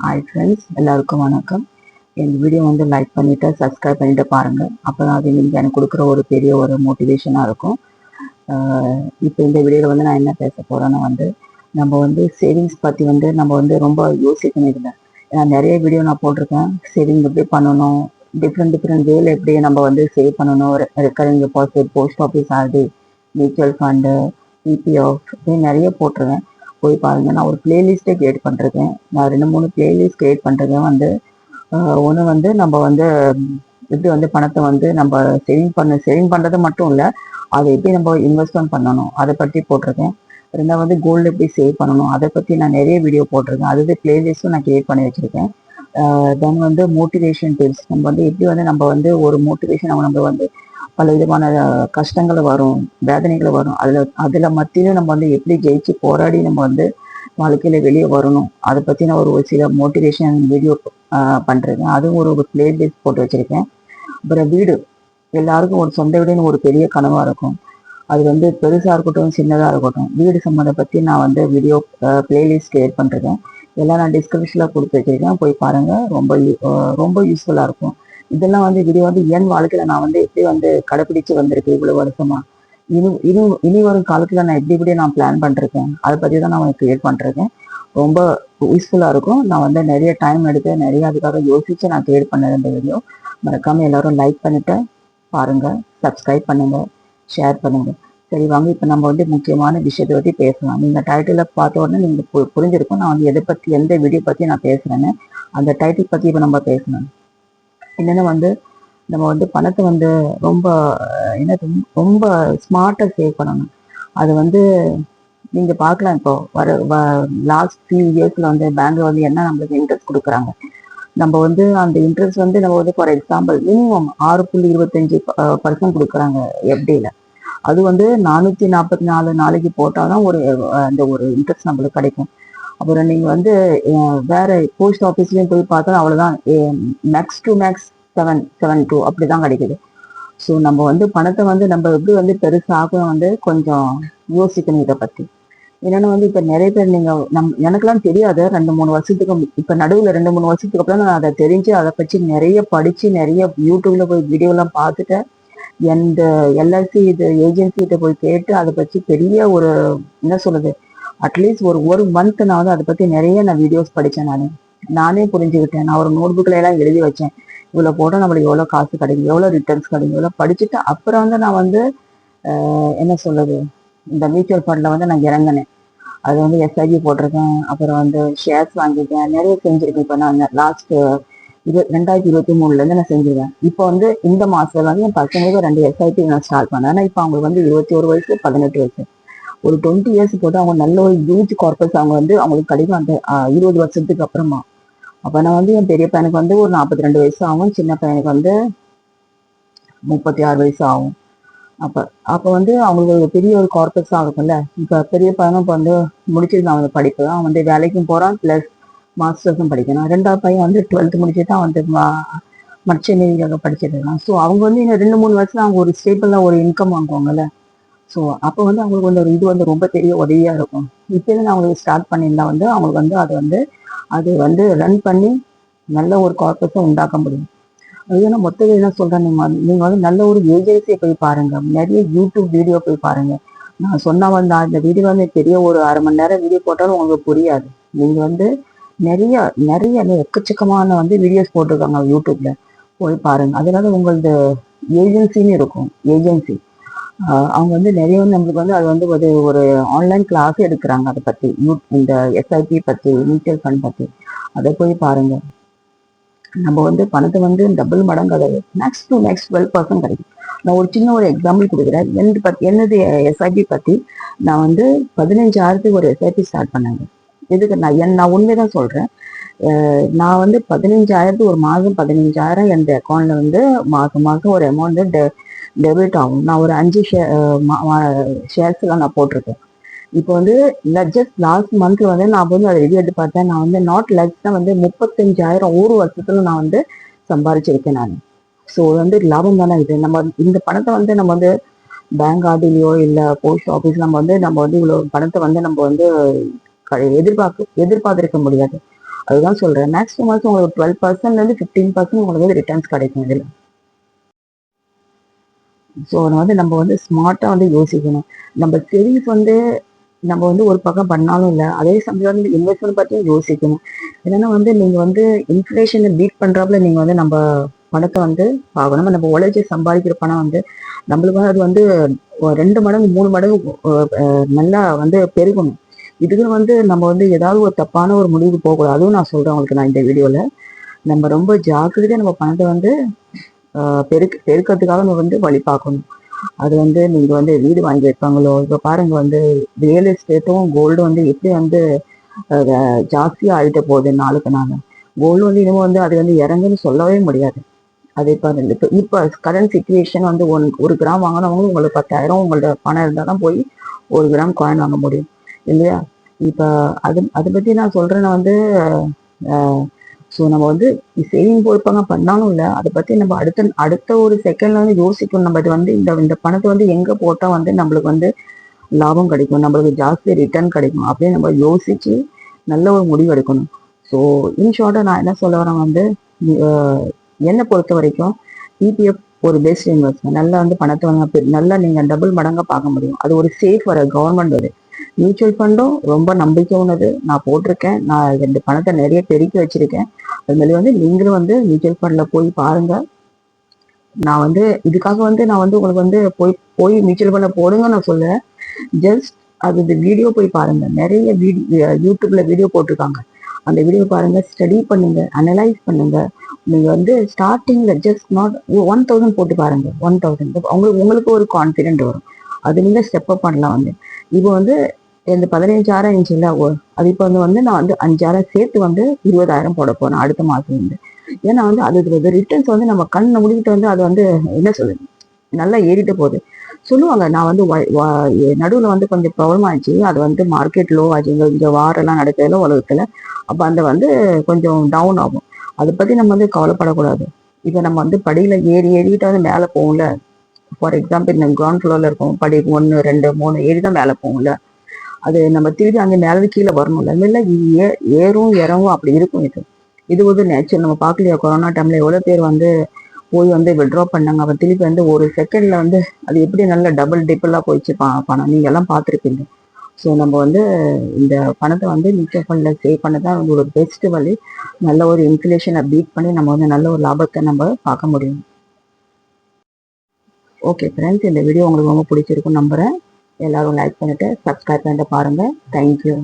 Hi friends எல்லாருக்கும் வணக்கம். இந்த வீடியோ வந்து லைக் பண்ணிவிட்டு சப்ஸ்கிரைப் பண்ணிட்டு பாருங்கள் அப்போ தான் அது நீங்கள் எனக்கு கொடுக்குற ஒரு பெரிய ஒரு மோட்டிவேஷனாக இருக்கும். இப்போ இந்த வீடியோவில் வந்து நான் என்ன பேச போகிறேன்னா வந்து நம்ம வந்து சேவிங்ஸ் பற்றி வந்து நம்ம வந்து ரொம்ப யோசிக்கணும் இதில் ஏன்னா நிறைய வீடியோ நான் போட்டிருக்கேன். சேவிங் எப்படி பண்ணணும்? டிஃப்ரெண்ட் டிஃப்ரெண்ட் வேல எப்படி நம்ம வந்து சேவ் பண்ணணும்? Recurring deposit post office RD mutual fund EPF இப்படி நிறைய போட்டிருக்கேன். போய் பாருங்க. நான் ஒரு பிளேலிஸ்ட்டே கிரியேட் பண்ணுறேன் நான் ரெண்டு மூணு பிளேலிஸ்ட் கிரியேட் பண்ணுறேன் வந்து. ஒன்று வந்து நம்ம வந்து எப்படி வந்து பணத்தை வந்து நம்ம சேவிங் பண்ண சேவிங் பண்ணுறது மட்டும் இல்லை அதை எப்படி நம்ம இன்வெஸ்ட்மெண்ட் பண்ணணும் அதை பற்றி போட்டிருக்கேன். ரெண்டாவது வந்து கோல்டு எப்படி சேவ் பண்ணணும் அதை பற்றி நான் நிறைய வீடியோ போட்டிருக்கேன். அது பிளேலிஸ்ட்டும் நான் கிரியேட் பண்ணி வச்சுருக்கேன். தென் வந்து மோட்டிவேஷன் டிப்ஸ் நம்ம வந்து எப்படி வந்து நம்ம வந்து ஒரு மோட்டிவேஷன் நம்ம வந்து பல விதமான கஷ்டங்கள் வரும் வேதனைகள் வரும். அதில் அதில் மத்தியிலும் நம்ம வந்து எப்படி ஜெயிச்சு போராடி நம்ம வந்து வாழ்க்கையில் வெளியே வரணும். அதை பற்றி நான் ஒரு ஒரு சில மோட்டிவேஷன் வீடியோ பண்ணிருக்கேன் அதுவும் ஒரு ஒரு பிளேலிஸ்ட் போட்டு வச்சுருக்கேன். அப்புறம் வீடு. எல்லாருக்கும் ஒரு சொந்த வீடுன்னு ஒரு பெரிய கனவாக இருக்கும். அது வந்து பெருசாக இருக்கட்டும் சின்னதாக இருக்கட்டும். வீடு சம்மந்தம் பற்றி நான் வந்து வீடியோ பிளேலிஸ்ட் கிரியேட் பண்ணுறேன் எல்லாம் நான் டிஸ்கிரிப்ஷனில் கொடுத்து வச்சுருக்கேன். போய் பாருங்கள் ரொம்ப ரொம்ப யூஸ்ஃபுல்லாக இருக்கும். இதெல்லாம் வந்து வீடியோ வந்து என் வாழ்க்கையில நான் வந்து எப்படி வந்து கடைபிடிச்சு வந்திருக்கேன் இவ்வளவு வருஷமா? இனி இனி இனி வரும் காலத்துல நான் எப்படி இப்படி நான் பிளான் பண்ணிருக்கேன். அதை பத்தி தான் நான் கிரியேட் பண்ணிருக்கேன். ரொம்ப யூஸ்ஃபுல்லா இருக்கும். நான் வந்து நிறைய டைம் எடுத்து நிறைய அதுக்காக யோசிச்சு நான் கிரியேட் பண்ண இந்த வீடியோ மறக்காம எல்லாரும் லைக் பண்ணிட்டு பாருங்க. சப்ஸ்கிரைப் பண்ணுங்க. ஷேர் பண்ணுங்க. சரி வாங்க. இப்போ நம்ம வந்து முக்கியமான விஷயத்தை பற்றி பேசலாம். நீங்கள் டைட்டில பார்த்த உடனே நீங்கள் பு- புரிஞ்சிருக்கும். நான் வந்து எதை பற்றி எந்த வீடியோ பற்றி நான் பேசுகிறேன்னு அந்த டைட்டில் பற்றி இப்போ நம்ம பேசணும். என்னென்னா வந்து நம்ம வந்து பணத்தை வந்து ரொம்ப என்ன ரொம்ப- ஸ்மார்ட்டாக சேவ் பண்ணணும். அது வந்து நீங்கள் பார்க்கலாம் இப்போ வர லாஸ்ட் ஃபியூ இயர்ஸில் வந்து பேங்க்கில் வந்து என்ன நம்மளுக்கு இன்ட்ரெஸ்ட் கொடுக்குறாங்க. நம்ம வந்து அந்த இன்ட்ரெஸ்ட் வந்து நம்ம வந்து ஃபார் எக்ஸாம்பிள் மினிமம் ஆறு புள்ளி இருபத்தஞ்சு பர்சன்ட் கொடுக்குறாங்க எஃப்டியில் அது வந்து நானூற்றி நாற்பத்தி நாலு நாளைக்கு போட்டால் தான் ஒரு அந்த ஒரு இன்ட்ரெஸ்ட் நம்மளுக்கு கிடைக்கும். அப்புறம் நீங்க வந்து வேறு வேற போஸ்ட் ஆஃபீஸ்லயும் போய் பார்த்தா அவ்வளவுதான். Max to max seven seven two அப்படிதான் கிடைக்குது. ஸோ நம்ம வந்து பணத்தை வந்து நம்ம எப்படி வந்து பெருசாக வந்து கொஞ்சம் யோசிக்கணும் இதை பத்தி. என்னென்னா வந்து இப்ப நிறைய பேர் நீங்க நம் எனக்குலாம் தெரியாது. ரெண்டு மூணு வருஷத்துக்கு இப்போ இப்ப ரெண்டு மூணு வருஷத்துக்கு அப்புறம் நான் அதை தெரிஞ்சு அதை பற்றி நிறைய படிச்சு நிறைய யூடியூப்ல போய் வீடியோலாம் பார்த்துட்டு எந்த எல்ஐசி இது ஏஜென்சி கிட்ட போய் கேட்டு அதை பற்றி பெரிய ஒரு என்ன சொல்றது அட்லீஸ்ட் ஒரு ஒரு மந்த்னாவது நான் வந்து அதை பற்றி நிறைய நான் வீடியோஸ் படித்தேன் நான். நானே புரிஞ்சுக்கிட்டேன். நான் ஒரு நோட் எல்லாம் எழுதி வச்சேன். இவ்வளோ போட்டால் நம்மளுக்கு எவ்வளோ காசு கிடைக்கும் எவ்வளோ ரிட்டர்ன்ஸ் கிடைக்கும் எவ்வளோ படிச்சுட்டு அப்புறம் வந்து நான் வந்து என்ன சொல்லுது இந்த மியூச்சுவல் ஃபண்டில் வந்து நான் இறங்கினேன். அது வந்து எஸ்ஐபி போட்டிருக்கேன். அப்புறம் வந்து ஷேர்ஸ் வாங்கியிருக்கேன். நிறைய செஞ்சுருக்கேன். இப்போ நான் லாஸ்ட் இது ரெண்டாயிரத்தி இருபத்தி மூணுலேருந்து நான் செஞ்சிருக்கேன். இப்போ வந்து இந்த மாதத்துல வந்து என் பசங்களுக்கு ரெண்டு எஸ்ஐபி நான் ஸ்டார்ட் பண்ணேன். ஆனால் இப்போ அவங்களுக்கு வந்து இருபத்தி ஒரு வயசு பதினெட்டு வயசு. ஒரு டுவெண்ட்டி இயர்ஸ் போட்டு அவங்க நல்ல ஒரு ஹியூஜ் கார்பஸ் அவங்க வந்து அவங்களுக்கு கிடைக்கும் அந்த இருபது வருஷத்துக்கு அப்புறமா. அப்போ நான் வந்து என் பெரிய பையனுக்கு வந்து ஒரு நாற்பத்தி ரெண்டு வயசு ஆகும். சின்ன பையனுக்கு வந்து முப்பத்தி ஆறு வயசு ஆகும். அப்போ அப்போ வந்து அவங்களுக்கு ஒரு பெரிய ஒரு கார்பஸா இருக்கும்ல இப்போ பெரிய பையனும் இப்போ வந்து முடிச்சிருந்தான் அவன் படிப்பு. அவன் வந்து வேலைக்கும் போகிறான் ப்ளஸ் மாஸ்டர்ஸும் படிக்கணும் ரெண்டாவது பையன் வந்து டுவெல்த் முடிச்சுட்டு அவன் வந்து மச்சநீதிக்காக படிச்சிட்டு இருக்கான். ஸோ அவங்க வந்து இன்னும் ரெண்டு மூணு வருஷம் அவங்க ஒரு ஸ்டேபிளாக ஒரு இன்கம் வாங்குவாங்கல்ல. ஸோ அப்போ வந்து அவங்களுக்கு வந்து ஒரு இது வந்து ரொம்ப பெரிய உதவியாக இருக்கும். இப்போ நான் அவங்களுக்கு ஸ்டார்ட் பண்ணியிருந்தா வந்து அவங்களுக்கு வந்து அது வந்து அது வந்து ரன் பண்ணி நல்ல ஒரு கார்பஸை உண்டாக்க முடியும். அது நான் மொத்தம் என்ன சொல்கிறேன் நீங்கள் வந்து- வந்து நல்ல ஒரு ஏஜென்சியை போய் பாருங்க. நிறைய யூடியூப் வீடியோ போய் பாருங்க. நான் சொன்னா வந்து அந்த வீடியோ வந்து பெரிய ஒரு அரை மணி நேரம் வீடியோ போட்டாலும் உங்களுக்கு புரியாது. நீங்க வந்து நிறைய நிறைய எக்கச்சக்கமான வந்து வீடியோஸ் போட்டிருக்காங்க யூடியூப்ல போய் பாருங்க. அதனால உங்களது ஏஜென்சின்னு இருக்கும். ஏஜென்சி அவங்க வந்து நிறைய வந்து நம்மளுக்கு வந்து அது வந்து ஒரு ஒரு ஆன்லைன் கிளாஸ் எடுக்கிறாங்க அதை பத்தி. இந்த எஸ்ஐபி பத்தி மியூச்சுவல் ஃபண்ட் பத்தி. அதை போய் பாருங்க. நம்ம வந்து பணத்தை வந்து டபுள் மடங்கு அதை max to max twelve percent கிடைக்கும். நான் ஒரு சின்ன ஒரு எக்ஸாம்பிள் கொடுக்குறேன். என்னது பத்தி என்னது எஸ்ஐபி பத்தி? நான் வந்து பதினஞ்சாயிரத்துக்கு ஒரு எஸ்ஐபி ஸ்டார்ட் பண்ணேங்க எதுக்கு? நான் என் நான் உண்மைதான் சொல்றேன். சொல்கிறேன் நான் வந்து பதினஞ்சாயிரத்து ஒரு மாதம் பதினஞ்சாயிரம் எந்த அக்கௌண்ட்ல வந்து மாசம் மாசம் ஒரு அமௌண்ட் டெபிட் ஆகும். நான் ஒரு அஞ்சு ஷேர்ஸ் எல்லாம் நான் போட்டிருக்கேன். இப்போ வந்து ஜஸ்ட் லாஸ்ட் மந்த்ல வந்து நான் வந்து அதை ரெடி எடுத்து பார்த்தேன். நான் வந்து நாட் லெஸ் தான் வந்து முப்பத்தஞ்சாயிரம் ஒரு வருஷத்துல நான் வந்து சம்பாரிச்சிருக்கேன் நான். ஸோ வந்து லாபம் தானே இது. நம்ம இந்த பணத்தை வந்து நம்ம வந்து பேங்க் ஆர்டிலையோ இல்லை போஸ்ட் ஆஃபீஸ் நம்ம வந்து நம்ம வந்து இவ்வளோ பணத்தை வந்து நம்ம வந்து எதிர்பார்க்க எதிர்பார்த்திருக்க முடியாது. அதுதான் சொல்றேன். மேக்ஸிமம் உங்களுக்கு டுவெல் பர்சன்ட்லேருந்து ஃபிஃப்டீன் பர்சன்ட் உங்களுக்கு வந்து ரிட்டர்ன்ஸ் கிடைக்கும் இதில். ஸோ வந்து நம்ம வந்து ஸ்மார்ட்டாக வந்து யோசிக்கணும். நம்ம சேவிங்ஸ் வந்து நம்ம வந்து ஒரு பக்கம் பண்ணாலும் இல்லை அதே சமயம் வந்து இன்வெஸ்ட்மெண்ட் பற்றியும் யோசிக்கணும். என்னன்னா வந்து நீங்கள் வந்து இன்ஃப்ளேஷனை பீட் பண்ணுறாப்புல நீங்கள் வந்து நம்ம பணத்தை வந்து ஆகணும் நம்ம உழைச்சி சம்பாதிக்கிற பணம் வந்து நம்மளுக்கு வந்து அது வந்து ரெண்டு மடங்கு மூணு மடங்கு நல்லா வந்து பெருகணும். இதுக்கு வந்து நம்ம வந்து ஏதாவது ஒரு தப்பான ஒரு முடிவுக்கு போகக்கூடாது. அதுவும் நான் சொல்றேன் உங்களுக்கு நான் இந்த வீடியோவில் நம்ம ரொம்ப ஜாக்கிரதையா நம்ம பணத்தை வந்து பெருக் பெருக்கிறதுக்காக நம்ம வந்து வழி பார்க்கணும். அது வந்து நீங்கள் வந்து வீடு வாங்கி வைப்பாங்களோ இப்போ பாருங்க வந்து ரியல் எஸ்டேட்டும் கோல்டு வந்து எப்படி வந்து ஜாஸ்தியாக ஜாஸ்தியா போகுது நாளுக்கு நாள். கோல்டு வந்து இனிமே வந்து அது வந்து இறங்குன்னு சொல்லவே முடியாது. அது இப்போ இப்போ இப்போ கரண்ட் சுச்சுவேஷன் வந்து ஒன் ஒரு கிராம் வாங்கினவங்க உங்களுக்கு பத்தாயிரம் உங்களோட பணம் இருந்தால் தான் போய் ஒரு கிராம் காயின் வாங்க முடியும். இல்லையா? இப்போ அது அதை பற்றி நான் சொல்கிறேன்னா வந்து ஸோ நம்ம வந்து சேவிங் பொறுப்பாங்க பண்ணாலும் இல்லை. அதை பற்றி நம்ம அடுத்த அடுத்த ஒரு செகண்ட்ல வந்து யோசிக்கணும். நம்ம இது வந்து இந்த இந்த பணத்தை வந்து எங்கே போட்டால் வந்து நம்மளுக்கு வந்து லாபம் கிடைக்கும் நம்மளுக்கு ஜாஸ்தி ரிட்டர்ன் கிடைக்கும் அப்படின்னு நம்ம யோசித்து நல்ல ஒரு முடிவு எடுக்கணும். ஸோ இன் ஷார்ட்டாக நான் என்ன சொல்ல வரேன் வந்து என்னை பொறுத்த வரைக்கும் இபிஎஃப் ஒரு பெஸ்ட் இன்வெஸ்ட்மெண்ட் நல்லா வந்து பணத்தை வந்து நல்லா நீங்கள் டபுள் மடங்காக பார்க்க முடியும். அது ஒரு சேஃப் வர கவர்மெண்ட் அது. மியூச்சுவல் ஃபண்டும் ரொம்ப நம்பிக்கை உள்ளது. நான் போட்டிருக்கேன். நான் இந்த பணத்தை நிறைய பெருக்கி வச்சிருக்கேன். அதுமாதிரி வந்து நீங்களும் வந்து மியூச்சுவல் ஃபண்டில் போய் பாருங்கள் நான் வந்து இதுக்காக வந்து நான் வந்து உங்களுக்கு வந்து போய் போய் மியூச்சுவல் ஃபண்டில் போடுங்க நான் சொல்ல ஜஸ்ட் அது இந்த வீடியோ போய் பாருங்கள் நிறைய வீடியோ யூடியூப்பில் வீடியோ போட்டிருக்காங்க. அந்த வீடியோ பாருங்கள் ஸ்டடி பண்ணுங்க அனலைஸ் பண்ணுங்க. நீங்கள் வந்து ஸ்டார்டிங்கில் ஜஸ்ட் நாட் ஒன் தௌசண்ட் போட்டு பாருங்க. ஒன் தௌசண்ட் அவங்களுக்கு உங்களுக்கு ஒரு கான்ஃபிடென்ட் வரும். அது நீங்கள் ஸ்டெப் அப் பண்ணலாம் வந்து. இப்போ வந்து இந்த பதினஞ்சாயிரம் இருந்துச்சுல்ல அது இப்போ வந்து வந்து நான் வந்து அஞ்சாயிரம் சேர்த்து வந்து இருபதாயிரம் போட போறேன் அடுத்த மாதம் வந்து ஏன்னா வந்து அது ரிட்டர்ன்ஸ் வந்து நம்ம கண்ணை முடிக்கிட்டு வந்து அது வந்து என்ன சொல்லுது நல்லா ஏறிட்டு போகுது. சொல்லுவாங்க நான் வந்து நடுவில் வந்து கொஞ்சம் ப்ராப்ளம் ஆச்சு அது வந்து மார்க்கெட் லோ ஆச்சு. இங்க இங்க வாரெல்லாம் நடக்கிறதுல உலகத்தில். அப்போ அந்த வந்து கொஞ்சம் டவுன் ஆகும். அதை பற்றி நம்ம வந்து கவலைப்படக்கூடாது. இப்போ நம்ம வந்து படியில் ஏறி ஏறிட்டு வந்து மேலே போகும்ல ஃபார் எக்ஸாம்பிள் இந்த கிரவுண்ட் ஃப்ளோரில் இருக்கோம். படி ஒன்று ரெண்டு மூணு ஏறி தான் மேலே போகும்ல அது நம்ம திருப்பி அங்கே மேலே கீழே வரணும்ல. இல்லை இது ஏ ஏறும் இறங்கும் அப்படி இருக்கும் இது. இது ஒரு நேச்சர் நம்ம பார்க்கலையா? கொரோனா டைம்ல எவ்வளோ பேர் வந்து போய் வந்து விட்ரா பண்ணாங்க. அவன் திருப்பி வந்து ஒரு செகண்ட்ல வந்து அது எப்படி நல்ல டபுள் டிப்பிளாக போயிடுச்சு பா பணம். நீங்க எல்லாம் பார்த்துருப்பீங்க. ஸோ நம்ம வந்து இந்த பணத்தை வந்து மியூச்சுவல் ஃபண்டில் சேவ் பண்ண தான் வந்து ஒரு பெஸ்ட் வழி. நல்ல ஒரு இன்ஃப்ளேஷனை பீட் பண்ணி நம்ம வந்து நல்ல ஒரு லாபத்தை நம்ம பார்க்க முடியும். ஓகே ஃப்ரெண்ட்ஸ் இந்த வீடியோ உங்களுக்கு ரொம்ப பிடிச்சிருக்கும் நம்புகிறேன் எல்லாரும் லைக் பண்ணிட்டு சப்ஸ்கிரைப் பண்ணிட்டு பாருங்க. தேங்க்யூ